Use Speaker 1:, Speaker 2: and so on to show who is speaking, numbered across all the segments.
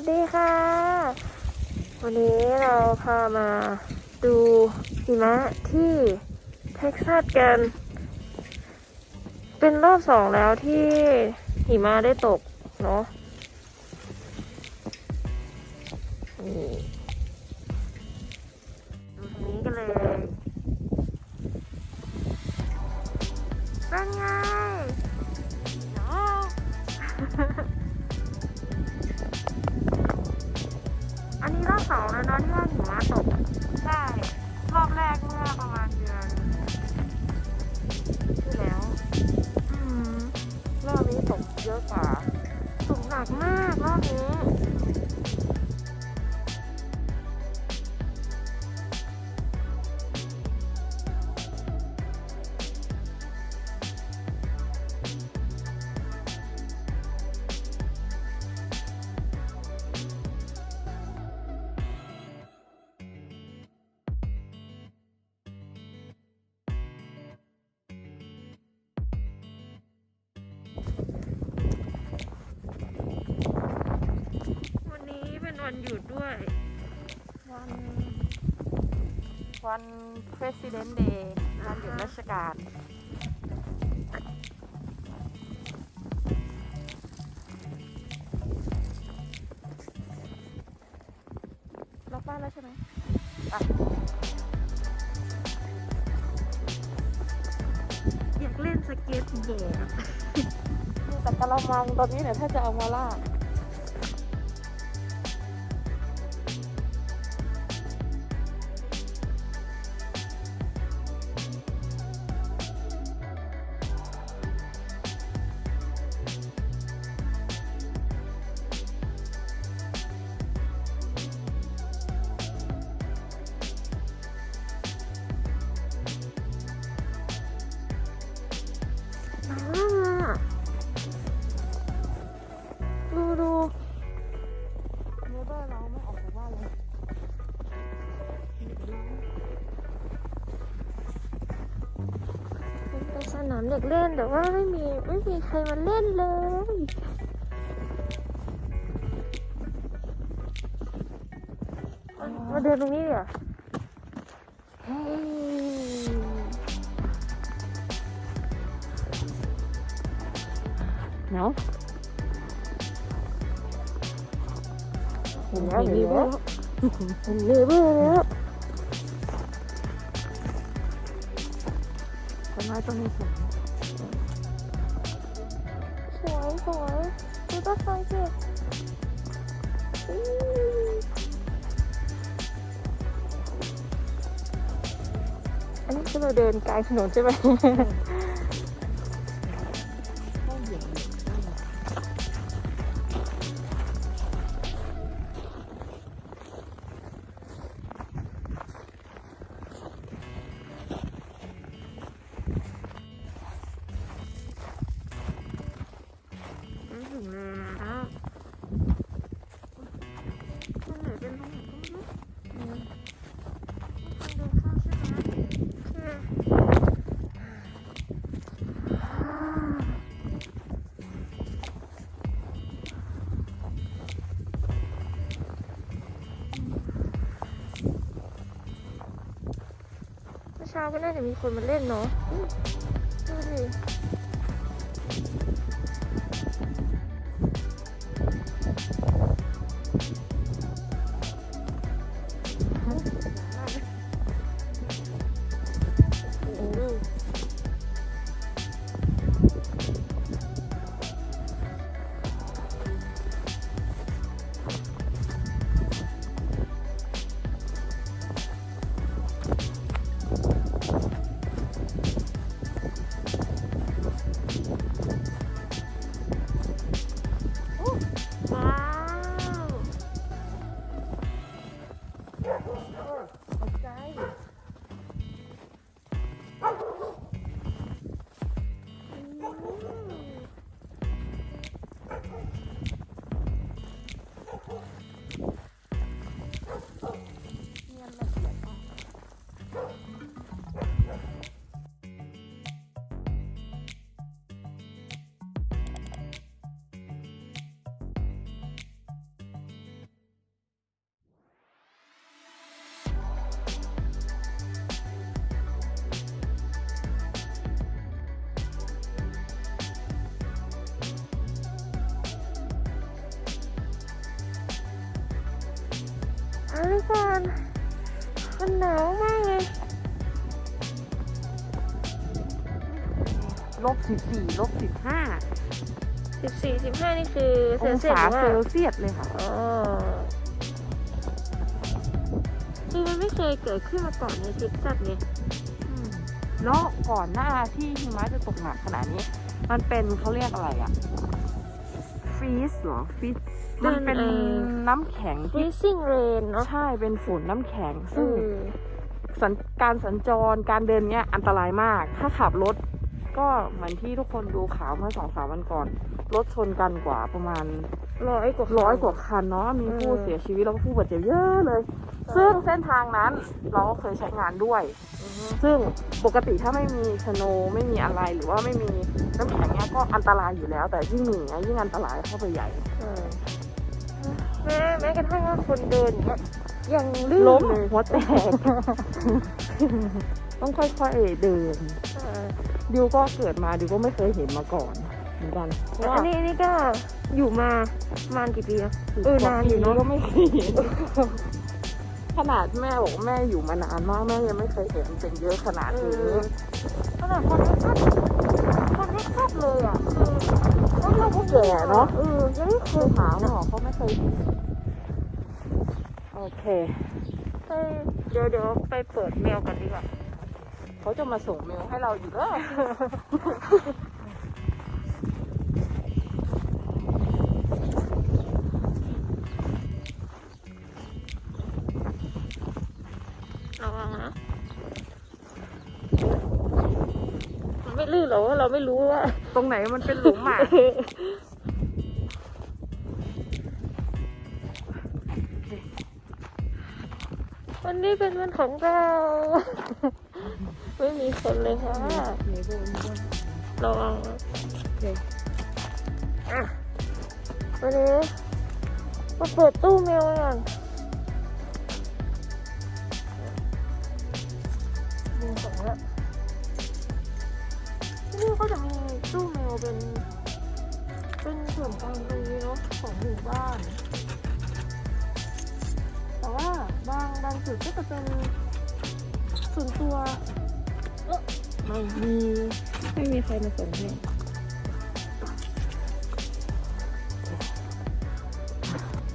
Speaker 1: สดีค่ะ วันนี้เราพามาดูหิมะที่เท็กซัสกัน เป็นรอบสองแล้วที่หิมะได้ตกเนาะดูตรงนี้กันเลยเป็นไงเนาะ นนี้รอบสองแล้วเนาะที่ว่าหิมะตกใช่รอบแรกเมื่อประมาณเดือนที่แล้ว อืมรอบนี้ตกเยอะกว่าตกหนักมากรอบนี้ หยุดด้วย
Speaker 2: วันวัน President Day วันหยุดราชการ ล็อกบ้านแล้วใช่ไหม
Speaker 1: อยากเล่นสเก็ตบอร์ด
Speaker 2: มีแต่กระมังตอนนี้เนี่ยถ้าจะเอามาลาก ไป
Speaker 1: สนามเด็กเล่นแต่ว่าไม่มีไม่มีใครมาเล่นเลยมามาเดินตรงนี้ดีกว่าเฮ้ยหนาวเห็นแล้วเห็นแล้วเห็นเลยเบ้อแล้ว
Speaker 2: ต้นไม้ต้นนี้สว
Speaker 1: ดูต้นไม้สิอืมอันนี้คือเราเดินกลางถนนใช่ไหม
Speaker 2: ห้องเหยียบเหยียบได้เลย
Speaker 1: ถึงแล้ว ก็น่าจะมีคนมาเล่นเนาะดูดิ ทุกคนมันหนาวมากเลย
Speaker 2: ลบสิบสี่ลบสิบห้า
Speaker 1: สิบสี่สิบห้านี่คือเซ
Speaker 2: อ
Speaker 1: ล
Speaker 2: ง
Speaker 1: เซียส
Speaker 2: ศา
Speaker 1: หรือ
Speaker 2: เซ
Speaker 1: ว่า
Speaker 2: ลเซียสเลยค่ะ
Speaker 1: อ๋อคือมันไม่เคยเกิดขึ้นมาก่อนในเท็กซัสไง
Speaker 2: อืมแล้วก่อนหน้าที่หิมะจะตกหนักขนาดนี้ มันเป็นเขาเรียกอะไรอะฟ รีสเหรอฟรีสมันเป็นน้ำแข็งที่
Speaker 1: freezing rain เนาะ
Speaker 2: ใช่เป็นฝนน้ำแข็ง
Speaker 1: เอ
Speaker 2: ซึ่ง
Speaker 1: อ
Speaker 2: สัญการสัญจรการเดินเนี้ยอันตรายมาก ถ้าขับรถ ก็เหมือนที่ทุกคนดูข่าวเมื่อสองสามวันก่อน รถชนกันกว่าประมาณ
Speaker 1: ร้อยกว่า
Speaker 2: ร้อยกว่าคันเนาะมีผู้
Speaker 1: เออ
Speaker 2: เสียชีวิตแล้วก็ผู้บาดเจ็บเยอะเลย ซึ่งเส้นทางนั้นเราก็เคยใช้งานด้วย
Speaker 1: อือฮึ
Speaker 2: ซึ่งปกติถ้าไม่มีสโนว์ไม่มีอะไรหรือว่าไม่มีน้ำแข็งเนี้ยก็อันตรายอยู่แล้ว แต่ยิ่งมีอย่างเงี้ยยิ่งอันตรายเข้าไปใหญ่
Speaker 1: เออแม้แม้กระทั่งว่าคนเดินเนี้ยยังลื่น
Speaker 2: ล้ม
Speaker 1: เลย
Speaker 2: หัวแตก ต้องค่อยๆเดิน
Speaker 1: เออ
Speaker 2: ดิวก็เกิดมาดิวก็ไม่เคยเห็นมาก่อนเหมือนกันเพราะว่า
Speaker 1: อันนี้นี่ก็อยู่มาประมาณกี่ปีแล้วเออนานอยู่เนอะ
Speaker 2: ก็ไม่เคยเห็นข นาดแม่บอกว่าแม่อยู่มานานมากแม่ยังไม่เคยเห็นเป็นเยอะขนาด
Speaker 1: เอ
Speaker 2: นี้
Speaker 1: อขนาดคนเท็กซัสคนเท็กซัสเลยอะคือเขาเรียกว่า
Speaker 2: แก่เนอะ
Speaker 1: เออยังไม่เค
Speaker 2: คื
Speaker 1: ย
Speaker 2: อ
Speaker 1: ถา
Speaker 2: ถาม
Speaker 1: ม
Speaker 2: หรอเขาไม่เคยเห็นโอเค
Speaker 1: ไปเดี๋ยวเดี๋ยวไปเปิดเมลกันดีกว่า
Speaker 2: เขาจะมาส่งเมลให้เราอยู่แล้ว
Speaker 1: ไม่ลื่นหรอกว่าเราไม่รู้ว่า
Speaker 2: ตรงไหนมันเป็นหลุมอะ
Speaker 1: วันนี้เป็นวันของเรา ไม่มีคนเลยค่ะระวังนะ
Speaker 2: โอเค
Speaker 1: อะวันนี้มาเปิดตู้เมลกันมีสองละ เป็น เป็นส่วนกลางตรงนี้เนาะของหมู่บ้าน แต่ว่าบางบางจุดก็จะเป็นส่วนตัวเอ๊ะไม่มี
Speaker 2: ไม่มีใครมาส่งให้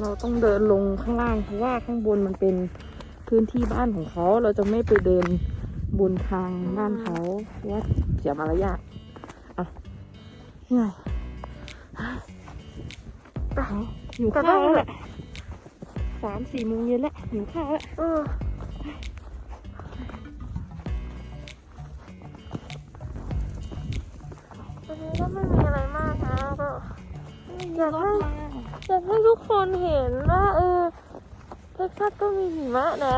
Speaker 2: เราต้องเดินลงข้างล่างเพราะว่าข้างบนมันเป็นพื้นที่บ้านของเขา เราจะไม่ไปเดินบนทางบ้านเขาเพราะว่าเสียมารยาท เหนื่อย
Speaker 1: ไป
Speaker 2: หิว
Speaker 1: กลับ
Speaker 2: ข้า
Speaker 1: บ้าน
Speaker 2: ว
Speaker 1: แห
Speaker 2: แล้ว
Speaker 1: ละ
Speaker 2: สามสี่โมงเย็นแล้วหิวข้าวแล้ว
Speaker 1: เออวันนี้ก็ไม่มีอะไรมากนะก็อยากให้อยากให้ทุกคนเห็นว่าเออเท็กซัสก็มีหิมะนะ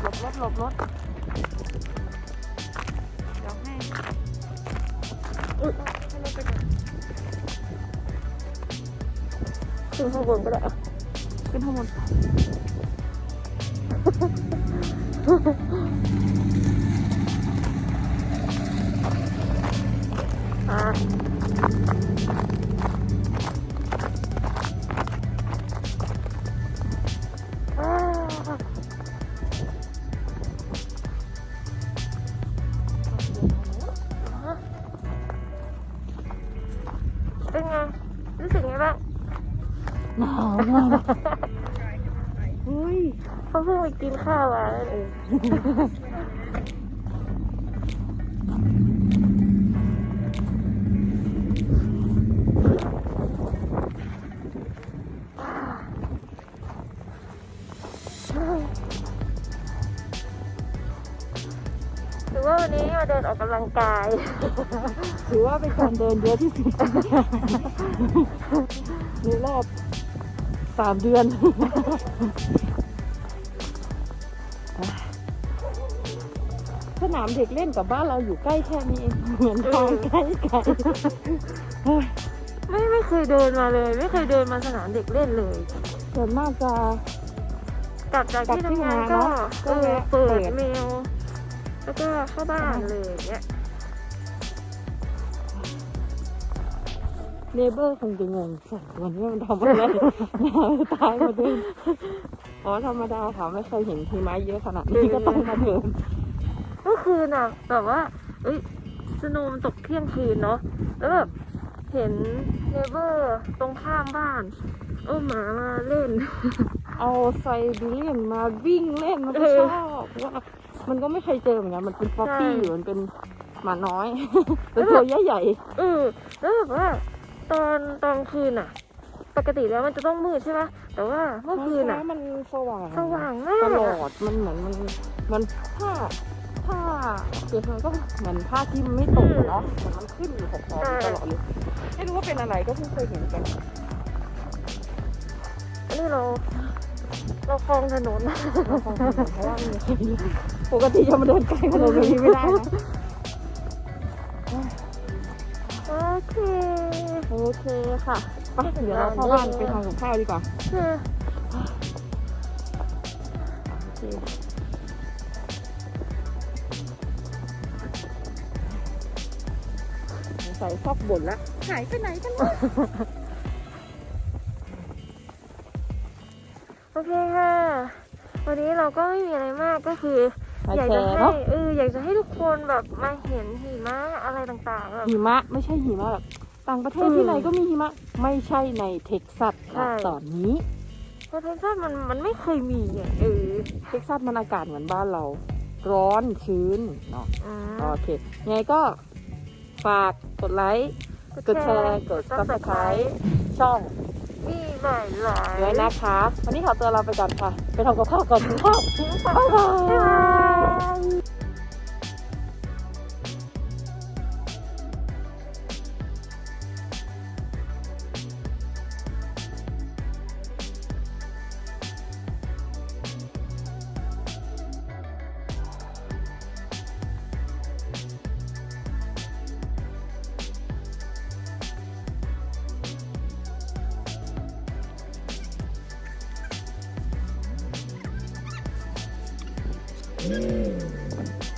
Speaker 2: หลบรถหลบรถ
Speaker 1: ขึ้นข้างบนก็ได้
Speaker 2: ขึ้นข้างบน ห
Speaker 1: รือว่าวันนี้มาเดินออกกำลังกาย
Speaker 2: ถือว่าเป็นการเดินเยอะที่สุด ในรอบสามเดือน สนามเด็กเล่นกับบ้านเราอยู่ใกล้แค่นี้เองเหมือนทางใกล้ไกลโอ้ย
Speaker 1: ไม่ไม่เคยเดินมาเลย ไม่เคยเดินมาสนามเด็กเล่นเลย
Speaker 2: ส่วนมากจะ
Speaker 1: กลับจากที่ทำงานก็
Speaker 2: กลั
Speaker 1: เอบ
Speaker 2: ที่
Speaker 1: อ
Speaker 2: ทำงานเนอะก็
Speaker 1: เปิ
Speaker 2: แวะ
Speaker 1: ดเมลแล้วก็เข้าบ้านเลยอย่างเงี้ย
Speaker 2: เนเบอร์คงจะงงสองตัวนี้มันทำอะไรมาตายมาเดินอ๋อธรรมดาค่ะไม่เคยเห็นหิมะเยอะขนาดนี้ก็ต้องมาเดิน
Speaker 1: เมื่อคืนอะ แบบว่า เอ้ยสโนว์มันตกเที่ยงคืนเนาะแล้วแบบเห็นเนเบอร์ตรงข้ามบ้าน เอาหมามาเล่น
Speaker 2: เอาไซบีเรียนมาวิ่งเล่นมันก็
Speaker 1: เอ
Speaker 2: ช
Speaker 1: อ
Speaker 2: อบว่ามันก็ไม่เคยเจอเหมือนกันมันเป็นฟอปปี้
Speaker 1: ใช่
Speaker 2: อยู่มันเป็นหมาน้อยเป็นตัวใหญ่
Speaker 1: เออแล้วแบบว่า ตอนตอนคืนอะ ปกติแล้วมันจะต้องมืดใช่ไหมแต่ว่า
Speaker 2: ๆ
Speaker 1: เมื่อคืนอะ
Speaker 2: ฟ้ามันสว่าง
Speaker 1: สว่างมา
Speaker 2: ต
Speaker 1: ก
Speaker 2: ล
Speaker 1: อะ
Speaker 2: อดมันเหมือนมันมันผ้า ผ้าเปรียบมันก็เหมือนผ้าที่มันไม่ตกอะเนาะเหมือนมันขึ้นอยู่ขอบๆตลอดเลยไม่รู้ว่าเป็นอะไรก็เพิ่งเคยเห็นกัน
Speaker 1: อันนี้เรา เราคลองถนน
Speaker 2: เราคงเคยเห็นเพราะว่ามันเคยอยู่ปกติจะมาเดินไกลขนาดนี้ไม่ได้นะ
Speaker 1: โอเค
Speaker 2: โอเคค่ะไปเดี๋ยวเราเข้าบ้านไปทำกับข้าวดีกว่า
Speaker 1: คือ
Speaker 2: โอเค สงสัยชอบบ่นละหายไปไหนกันวะ
Speaker 1: โอเคค่ะ วันนี้เราก็ไม่มีอะไรมากก็คือ อยากจะให้
Speaker 2: เอ
Speaker 1: ออยากจะให้ทุกคนแบบมาเห็นหิมะอะไรต่างๆแบบ
Speaker 2: หิมะไม่ใช่หิมะแบบต่างประเทศที่ไหนก็มีหิมะ ไม่ใช่ในเท็กซัส
Speaker 1: ใช่
Speaker 2: นะตอนนี้
Speaker 1: เพราะเท็กซัสมันมันไม่เคยมีอะเออ
Speaker 2: เท็กซัสมันอากาศเหมือนบ้านเรา ร้อนชื้นเนาะโอเคไงก็ ฝากกดไลค์กดแชร์กด subscribe ช่อง
Speaker 1: มีหลายหลาย
Speaker 2: ด้วยนะคะ วันนี้ขอตัวลาไปก่อนค่ะ ไปทำกับข้าวก่อนกินข้าว
Speaker 1: ทิ้งฝา
Speaker 2: บ๊ายบา
Speaker 1: บ๊ายบายย
Speaker 3: Mm.